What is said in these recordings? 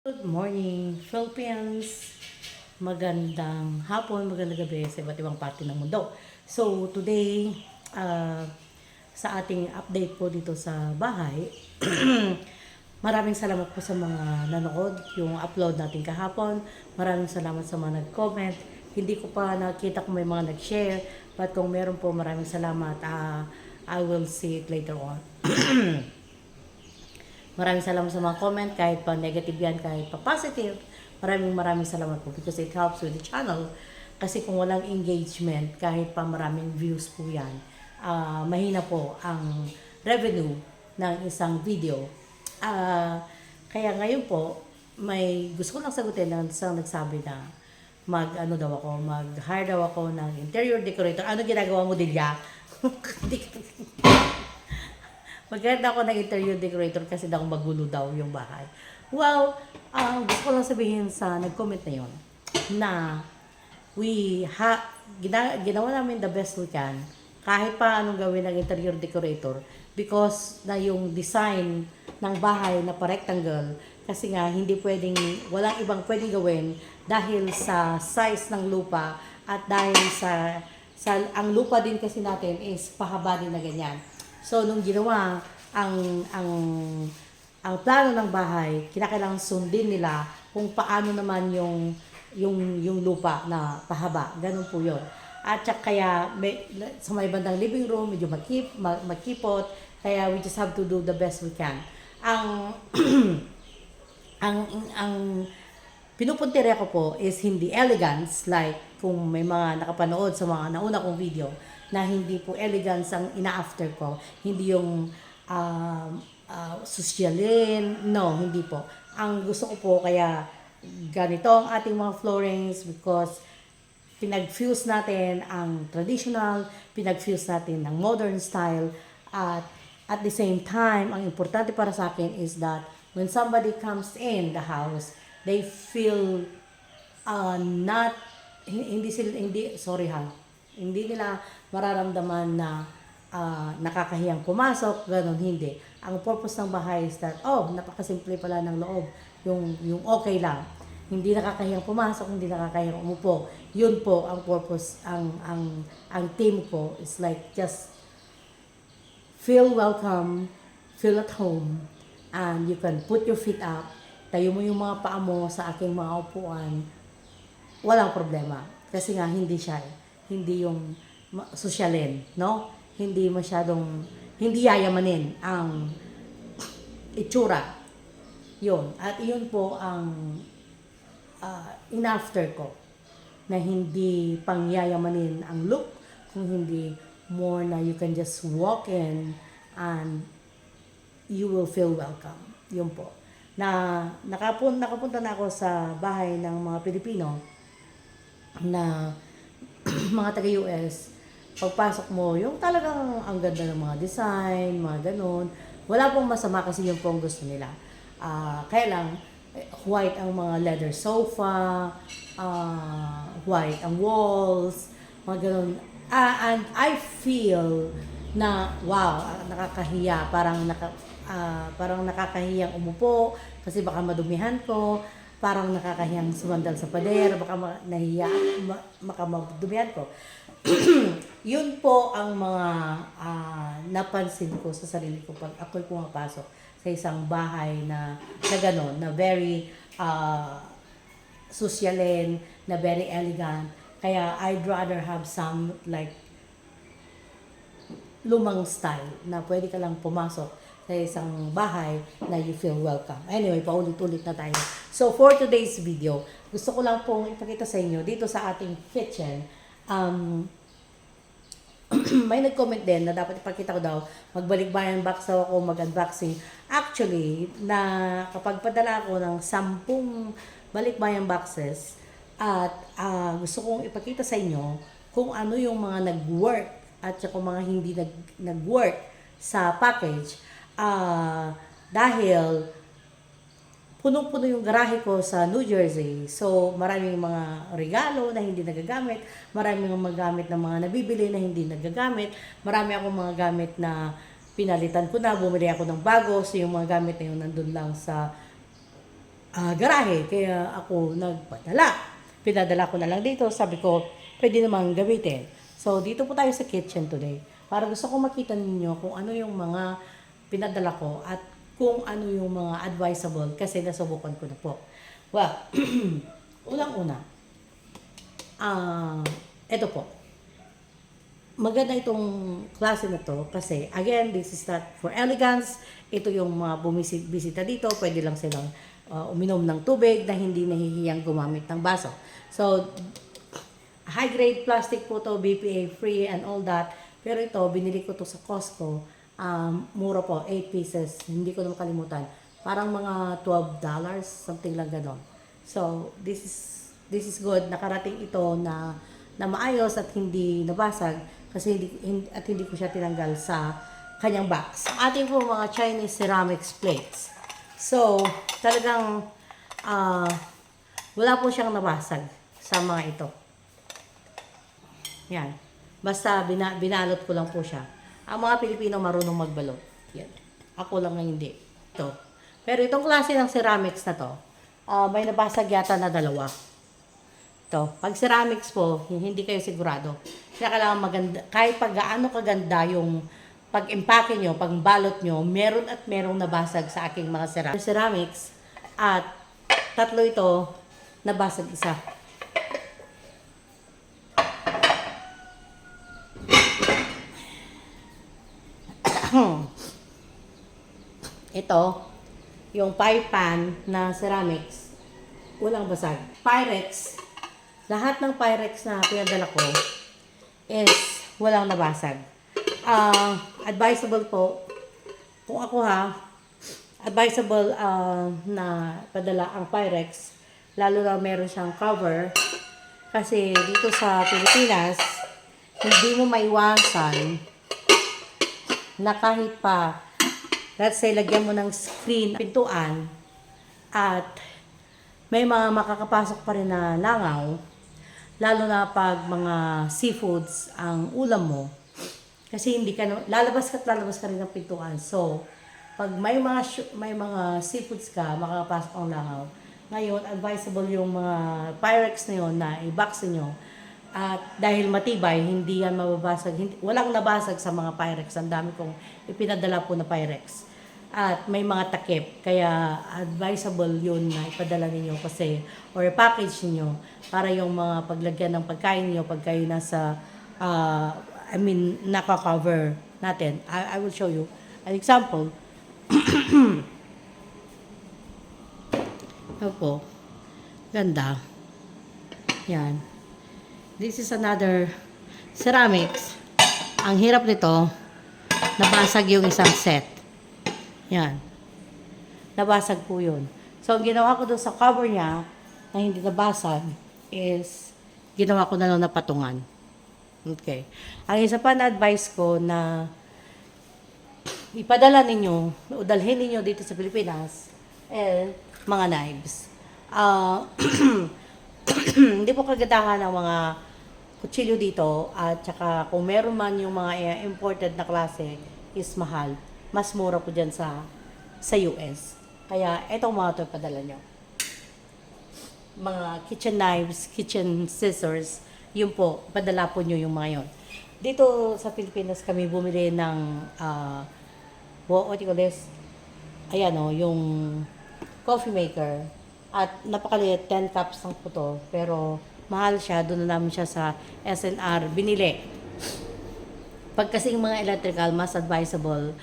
Good morning, Philippines! Magandang hapon, magandang gabi sa iba't ibang parte ng mundo. So, today, ah, sa ating update po dito sa bahay, maraming salamat po sa mga nanood, yung upload natin kahapon. Maraming salamat sa mga nag-comment. Hindi ko pa nakita kung may mga nag-share, but kung meron po, maraming salamat. Ah, I will see it later on. Maraming salamat sa mga comment, kahit pa negative yan, kahit pa positive. Maraming maraming salamat po because it helps with the channel. Kasi kung walang engagement, kahit pa maraming views po yan, ah, mahina po ang revenue ng isang video. Ah, kaya ngayon po, may gusto ko lang sagutin ng isang nagsabi na mag ano daw ako, mag-hire daw ako ng interior decorator. Ano ginagawa mo, Dilya? Magkanda ako ng interior decorator kasi daw magulo daw yung bahay. Well, ah, gusto ko lang sabihin sa nag-comment na yon na we ha gina, ginawa namin the best we can kahit pa anong gawin ng interior decorator because na yung design ng bahay na pa-rectangle kasi nga hindi pwedeng walang ibang pwedeng gawin dahil sa size ng lupa at dahil sa sa ang lupa din kasi natin is pahaba din na ganyan. So nung ginawa ang ang ang plano ng bahay, kinakailangan sundin nila kung paano naman yung yung yung lupa na pahaba. Ganun po 'yon. At saka kaya may, sa may bandang living room medyo makip, ma- makipot, kaya we just have to do the best we can. Ang ang ang pinupuntirya ko po is hindi elegance like kung may mga nakapanood sa mga nauna kong video na hindi po elegance ang ina-after ko. Hindi yung um, uh, sosyalin. No, hindi po. Ang gusto ko po kaya ganito ang ating mga floorings because pinag-fuse natin ang traditional, pinag-fuse natin ang modern style at at the same time, ang importante para sa akin is that when somebody comes in the house, they feel uh, not hi- hindi sila hindi sorry ha hindi nila mararamdaman na ah, nakakahiyang pumasok ganun hindi. Ang purpose ng bahay is that oh napakasimple pala ng loob. Yung yung okay lang. Hindi nakakahiyang pumasok hindi nakakahiyang umupo. Yun po ang purpose ang ang ang team ko. Is like just feel welcome, feel at home, and you can put your feet up, tayo mo yung mga paa mo sa aking mga upuan, walang problema. Kasi nga, hindi siya, eh. Hindi yung sosyalin, no? Hindi masyadong, hindi yayamanin ang itsura. Yun. At yun po ang uh, in-after ko na hindi pangyayamanin ang look, kung hindi more na you can just walk in and you will feel welcome. Yun po. Na nakapun, nakapunta na ako sa bahay ng mga Pilipino na mga taga-US, pagpasok mo, yung talagang ang ganda ng mga design, mga ganun. Wala pong masama kasi yung pong gusto nila. Ah, kaya lang, eh, white ang mga leather sofa, ah, white ang walls, mga ganun. Ah, and I feel na wow, ah, nakakahiya, parang naka, ah, parang nakakahiyang umupo kasi baka madumihan ko, parang nakakahiyang sumandal sa pader, baka ma- nahiya, ma- baka madumihan ko. Yun po ang mga ah, napansin ko sa sarili ko pag ako'y pumapasok sa isang bahay na, na gano'n, na very ah, sosyalin, na very elegant. Kaya I'd rather have some like lumang style na pwede ka lang pumasok sa isang bahay na you feel welcome. Anyway, paulit-ulit na tayo. So, for today's video, gusto ko lang pong ipakita sa inyo dito sa ating kitchen. Um, may nag-comment din na dapat ipakita ko daw, magbalik bayan box daw ako, mag-unboxing. Actually, na kapag padala ako ng sampung balikbayan boxes, at ah, gusto kong ipakita sa inyo kung ano yung mga nag-work at saka mga hindi nag, nag-work sa package. Ah, dahil punong-puno yung garahe ko sa New Jersey. So, maraming mga regalo na hindi nagagamit, maraming mga gamit na mga nabibili na hindi nagagamit, marami akong mga gamit na pinalitan ko na, bumili ako ng bago, so yung mga gamit na yun nandun lang sa ah, garahe. Kaya ako nagpadala. Pinadala ko na lang dito. Sabi ko, pwede namang gamitin. So, dito po tayo sa kitchen today. Para gusto ko makita ninyo kung ano yung mga pinadala ko at kung ano yung mga advisable kasi nasubukan ko na po. Well, unang-una, ah, ito po. Maganda itong klase na to kasi again, this is not for elegance. Ito yung mga bumisita dito, pwede lang silang uh, uminom ng tubig na hindi nahihiyang gumamit ng baso. So, high grade plastic po to, BPA free and all that. Pero ito, binili ko to sa Costco. Um, mura po, 8 pieces. Hindi ko na makalimutan. Parang mga 12 dollars, something lang ganon. So, this is this is good. Nakarating ito na na maayos at hindi nabasag kasi hindi, hin- at hindi ko siya tinanggal sa kanyang box. Ating po mga Chinese ceramics plates. So, talagang ah, wala po siyang nabasag sa mga ito. Yan. Basta bina, binalot ko lang po siya. Ang mga Pilipino marunong magbalot. Yan. Ako lang ang hindi. Ito. Pero itong klase ng ceramics na to, ah, may nabasag yata na dalawa. Ito. Pag ceramics po, hindi kayo sigurado. Kaya kailangan maganda, kahit pag gaano kaganda yung pag-impake nyo, pag balot nyo, meron at merong nabasag sa aking mga cera- ceramics. At tatlo ito, nabasag isa. Ito, yung pie pan na ceramics, walang basag. Pyrex, lahat ng Pyrex na pinadala ko is walang nabasag. Ah, advisable po, kung ako ha, advisable ah, na padala ang Pyrex, lalo na meron siyang cover, kasi dito sa Pilipinas, hindi mo maiwasan na kahit pa, let's say, lagyan mo ng screen, pintuan, at may mga makakapasok pa rin na langaw, lalo na pag mga seafoods ang ulam mo, kasi hindi ka, lalabas ka at lalabas ka rin ng pintuan. So, pag may mga, may mga seafoods ka, makakapasok ang langaw, ngayon, advisable yung mga Pyrex na yun na i-box nyo. At dahil matibay, hindi yan mababasag. Hindi, walang nabasag sa mga Pyrex. Ang dami kong ipinadala po na Pyrex. At may mga takip. Kaya advisable yun na ipadala ninyo kasi or package niyo para yung mga paglagyan ng pagkain niyo pag kayo nasa ah, I mean, naka-cover natin. I, I will show you an example. Opo. Ganda. Yan. This is another ceramics. Ang hirap nito, nabasag yung isang set. Yan. Nabasag po yun. So, ang ginawa ko doon sa cover niya, na hindi nabasag, is ginawa ko na lang na patungan. Okay. Ang isa pa na advice ko na ipadala ninyo, o dalhin ninyo dito sa Pilipinas, eh, mga knives. Ah, hindi po kagandahan ng mga kutsilyo dito at saka kung meron man yung mga imported na klase is mahal. Mas mura po dyan sa sa US. Kaya etong mga to padala nyo. Mga kitchen knives, kitchen scissors, yun po, padala po nyo yung mga yon. Dito sa Pilipinas kami bumili ng ah, what, what you call this? Ayan o, yung coffee maker. At napakaliit, 10 cups lang po to. Pero mahal siya, doon na namin siya sa SNR binili. Pag kasing mga electrical, mas advisable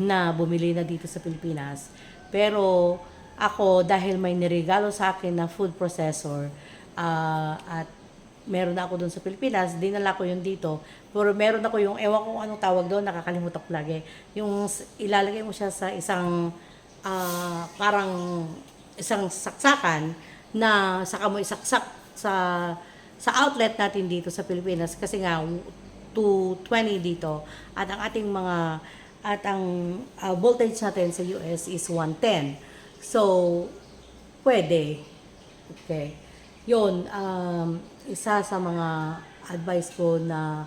na bumili na dito sa Pilipinas. Pero ako, dahil may niregalo sa akin na food processor, ah, at meron ako doon sa Pilipinas, dinala ko yun dito. Pero meron ako yung, ewan ko anong tawag doon, nakakalimutan ko lagi. Yung ilalagay mo siya sa isang, ah, parang isang saksakan na saka mo isaksak sa sa outlet natin dito sa Pilipinas kasi nga 220 dito at ang ating mga at ang ah, voltage natin sa US is 110. So pwede. Okay. Yun, um, isa sa mga advice ko na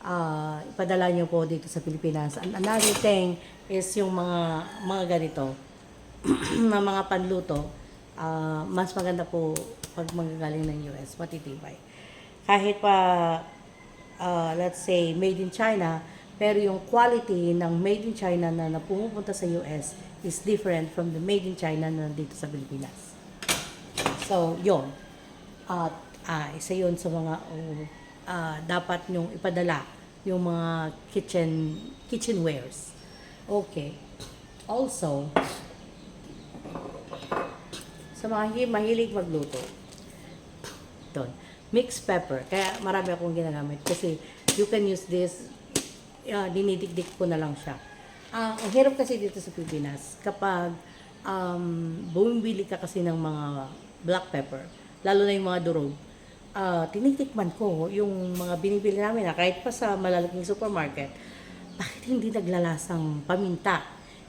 ah, ipadala nyo po dito sa Pilipinas. And another thing is yung mga mga ganito na mga panluto. ah, mas maganda po pag manggagaling ng US, matitibay. Kahit pa, ah, let's say, made in China, pero yung quality ng made in China na, na pumupunta sa US is different from the made in China na nandito sa Pilipinas. So, yun. At ah, isa yun sa mga oh, ah, dapat nyong ipadala yung mga kitchen kitchenwares. Okay. Also, sa mga mahilig magluto, doon, mixed pepper. Kaya marami akong ginagamit kasi you can use this, uh, dinidikdik ko na lang siya. Ah, ang hirap kasi dito sa Pilipinas, kapag um, bumibili ka kasi ng mga black pepper, lalo na yung mga durog, ah, tinitikman ko yung mga binibili namin na kahit pa sa malalaking supermarket, bakit hindi naglalasang paminta?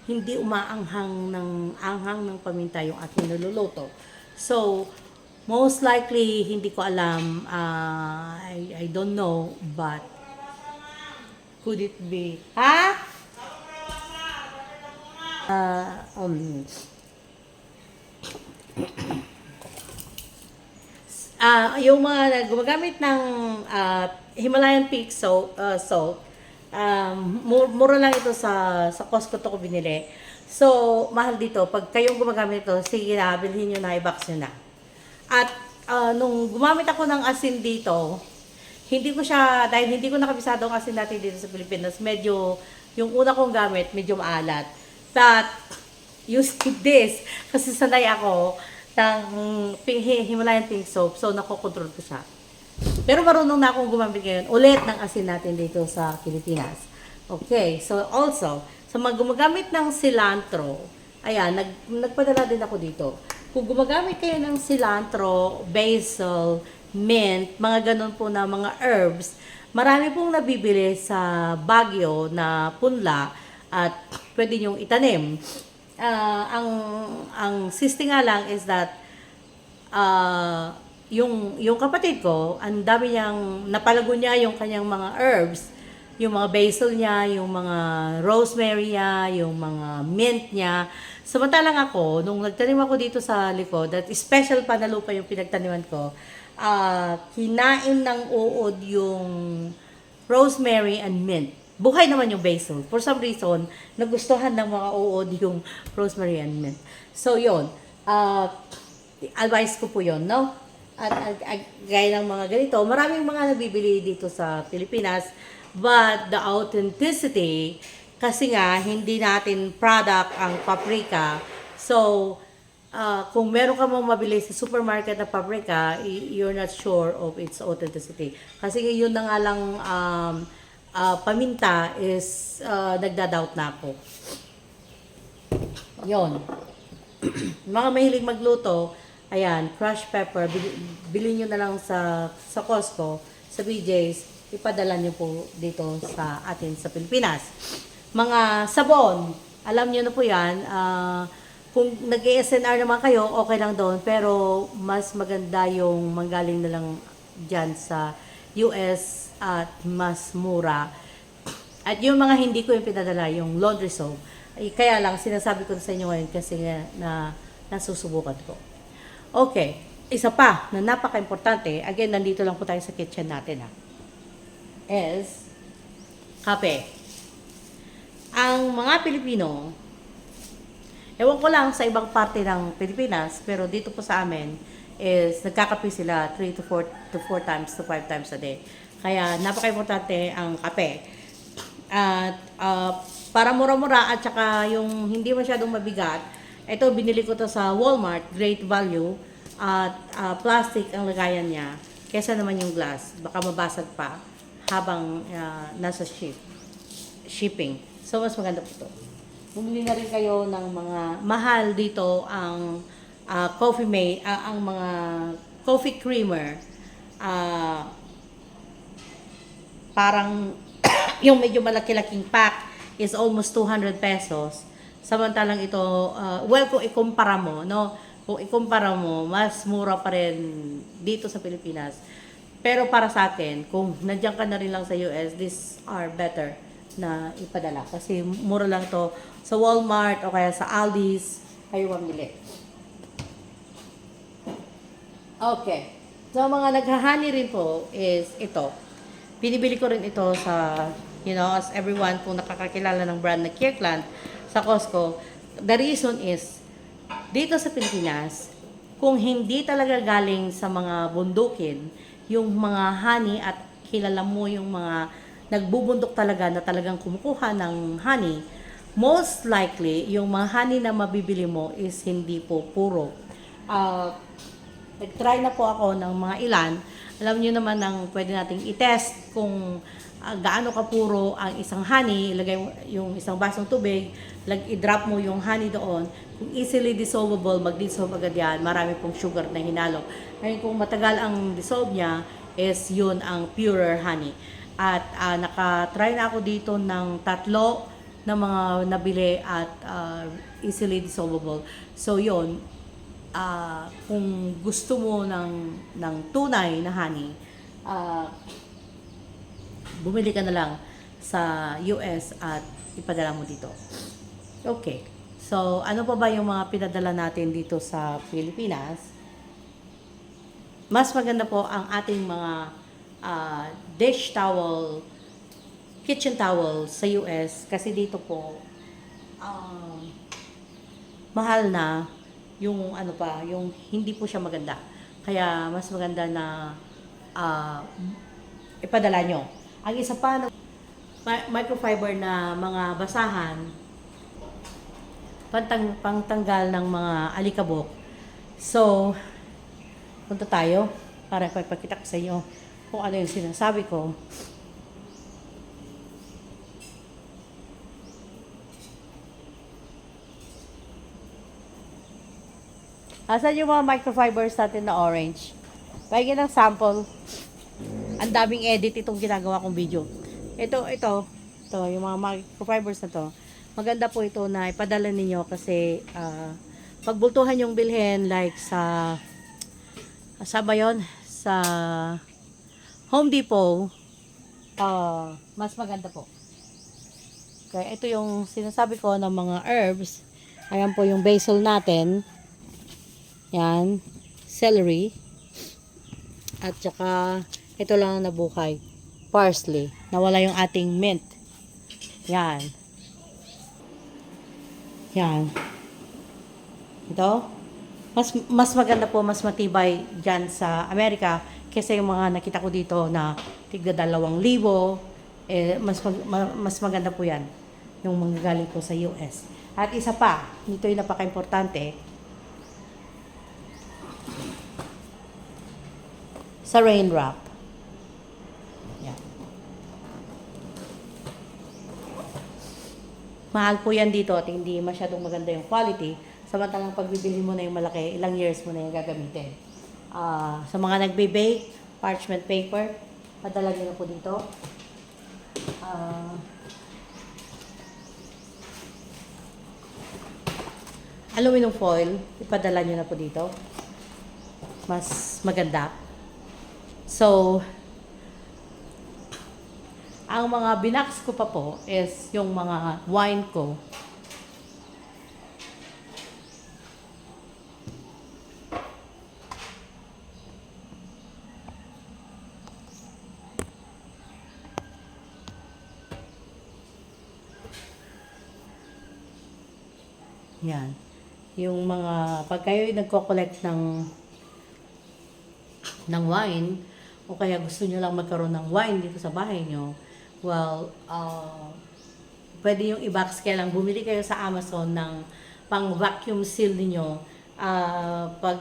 Hindi umaanghang ng anghang ng paminta yung ating niluluto. So, most likely, hindi ko alam, ah, I, I don't know, but could it be, ha? Ah, um, Ah, yung mga gumagamit ng ah, Himalayan Peak salt, ah, salt um, mu- mura lang ito sa sa Costco to ko binili. So, mahal dito. Pag kayong gumagamit ito, sige na, bilhin nyo na, i-box nyo na. At ah, nung gumamit ako ng asin dito, hindi ko siya, dahil hindi ko nakabisado asin natin dito sa Pilipinas, medyo, yung una kong gamit, medyo maalat. That, using this, kasi sanay ako ng Himalayan pink soap, so nakokontrol ko siya. Pero marunong na akong gumamit ngayon ulit ng asin natin dito sa Pilipinas. Okay, so also, sa mga gumagamit ng cilantro, ayan, nag, nagpadala din ako dito. Kung gumagamit kayo ng cilantro, basil, mint, mga ganun po na mga herbs, marami pong nabibili sa Baguio na punla at pwede nyong itanim. Ah, ang ang siste nga lang is that ah yung yung kapatid ko, ang dami niyang napalago niya yung kanyang mga herbs, yung mga basil niya, yung mga rosemary niya, yung mga mint niya. Samantalang ako, nung nagtanim ako dito sa likod, at special pa na lupa yung pinagtaniman ko, ah kinain ng uod yung rosemary and mint. Buhay naman yung basil. For some reason, nagustuhan ng mga uod yung rosemary and mint. So, yon Ah, advice ko po yon no? At, at, at gaya ng mga ganito, maraming mga nabibili dito sa Pilipinas, but the authenticity, kasi nga, hindi natin product ang paprika. So, ah, kung meron ka mong mabili sa supermarket na paprika, you're not sure of its authenticity. Kasi yun na nga lang um, ah, paminta is ah, nagda-doubt na ako. Yon. mga mahilig magluto, ayan, crushed pepper, bili, bili nyo na lang sa, sa Costco, sa BJ's, ipadala nyo po dito sa atin sa Pilipinas. Mga sabon, alam nyo na po yan, ah, kung nag-SNR naman kayo, okay lang doon, pero mas maganda yung manggaling na lang dyan sa US at mas mura. At yung mga hindi ko yung pinadala, yung laundry soap, ay kaya lang sinasabi ko sa inyo ngayon kasi nga na nasusubukan ko. Okay, isa pa na napaka-importante, again, nandito lang po tayo sa kitchen natin ha, is kape. Ang mga Pilipino, ewan ko lang sa ibang parte ng Pilipinas, pero dito po sa amin, is nagkakape sila 3 to 4 to 4 times to 5 times a day. Kaya napaka-importante ang kape. At ah, para mura-mura at saka yung hindi masyadong mabigat, ito binili ko to sa Walmart, great value. At ah, plastic ang lagayan niya. Kesa naman yung glass, baka mabasag pa habang ah, nasa ship, shipping. So mas maganda po to. Bumili na rin kayo ng mga mahal dito ang ah, coffee mate, ah, ang mga coffee creamer. Ah, parang yung medyo malaki-laking pack is almost 200 pesos. Samantalang ito, uh, well, kung ikumpara mo, no? Kung ikumpara mo, mas mura pa rin dito sa Pilipinas. Pero para sa akin, kung nandiyan ka na rin lang sa US, these are better na ipadala. Kasi mura lang to sa Walmart o kaya sa Aldi's, kayo mamili. Okay. So, mga naghahani rin po is ito. Pinibili ko rin ito sa, you know, as everyone kung nakakakilala ng brand na Kirkland sa Costco. The reason is, dito sa Pilipinas, kung hindi talaga galing sa mga bundukin, yung mga honey at kilala mo yung mga nagbubundok talaga na talagang kumukuha ng honey, most likely, yung mga honey na mabibili mo is hindi po puro. Ah, nag-try na po ako ng mga ilan. Alam niyo naman ang pwede nating i-test kung ah, gaano kapuro ang isang honey, ilagay yung isang basong tubig, lag i-drop mo yung honey doon. Kung easily dissolvable, mag-dissolve agad yan. Marami pong sugar na hinalo. Ngayon kung matagal ang dissolve niya, is yun ang purer honey. At ah, naka-try na ako dito ng tatlo na mga nabili at ah, easily dissolvable. So yun, ah, kung gusto mo ng, ng tunay na honey, ah, bumili ka na lang sa US at ipadala mo dito. Okay. So, ano pa ba yung mga pinadala natin dito sa Pilipinas? Mas maganda po ang ating mga ah, dish towel, kitchen towel sa US kasi dito po um, mahal na yung ano pa, yung hindi po siya maganda. Kaya mas maganda na ah, ipadala nyo. Ang isa pa, mi- microfiber na mga basahan, pantang, pangtanggal ng mga alikabok. So, punta tayo para ipapakita ko sa inyo kung ano yung sinasabi ko. Asan yung mga microfibers natin na orange? Pahingin ng sample. Ang daming edit itong ginagawa kong video. Ito, ito, ito, yung mga microfibers na to. Maganda po ito na ipadala ninyo kasi ah, pagbultuhan yung bilhin like sa sa ba yun? Sa Home Depot, ah, mas maganda po. Kaya ito yung sinasabi ko ng mga herbs. Ayan po yung basil natin. Yan. Celery. At saka, ito lang ang nabuhay. Parsley. Nawala yung ating mint. Yan. Yan. Ito. Mas, mas maganda po, mas matibay dyan sa Amerika kaysa yung mga nakita ko dito na tigda dalawang libo. Eh, mas, mag- ma- mas maganda po yan yung mga galing po sa US. At isa pa, dito yung napaka-importante, sa rain wrap. Mahal po yan dito at hindi masyadong maganda yung quality. Samantalang pagbibili mo na yung malaki, ilang years mo na yung gagamitin. Ah, sa mga nagbe-bake, parchment paper, padala nyo na po dito. Ah, aluminum foil, ipadala nyo na po dito. Mas maganda. So, ang mga binax ko pa po is yung mga wine ko. Yan. Yung mga, pag kayo nagko-collect ng ng wine o kaya gusto nyo lang magkaroon ng wine dito sa bahay nyo, well, uh, pwede yung i-box kaya lang bumili kayo sa Amazon ng pang vacuum seal niyo Ah, pag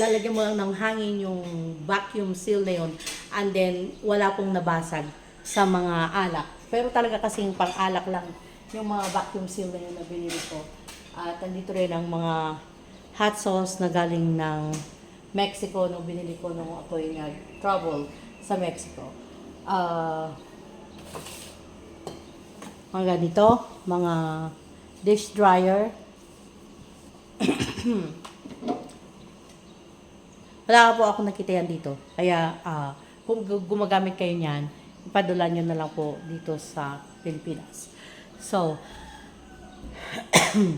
lalagyan mo lang ng hangin yung vacuum seal na yun and then wala pong nabasag sa mga alak. Pero talaga kasing pang alak lang yung mga vacuum seal na yun na binili ko. At nandito rin ang mga hot sauce na galing ng Mexico nung binili ko nung ako'y nag-travel sa Mexico. Ah, mga ganito, mga dish dryer. Wala po ako nakita yan dito. Kaya ah, kung gu- gumagamit kayo niyan, ipadala nyo na lang po dito sa Pilipinas. So,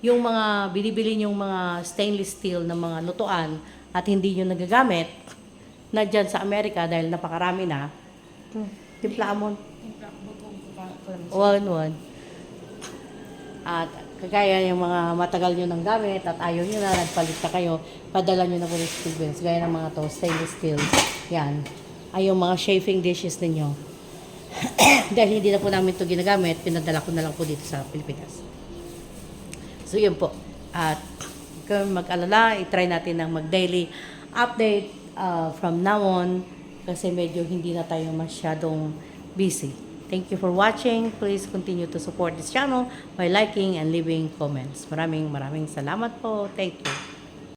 yung mga binibili yung mga stainless steel na mga lutuan at hindi nyo nagagamit na dyan sa Amerika dahil napakarami na, hmm, timpla mo. One, one. At kagaya yung mga matagal nyo nang gamit at ayaw nyo na, nagpalit na kayo, padala nyo na po ng steel bills. Gaya ng mga to, stainless steel. Yan. Ay yung mga chafing dishes ninyo. Dahil hindi na po namin ito ginagamit, pinadala ko na lang po dito sa Pilipinas. So yun po. At kung mag-alala, i-try natin ng mag-daily update uh, from now on kasi medyo hindi na tayo masyadong busy. Thank you for watching. Please continue to support this channel by liking and leaving comments. Maraming maraming salamat po. Thank you.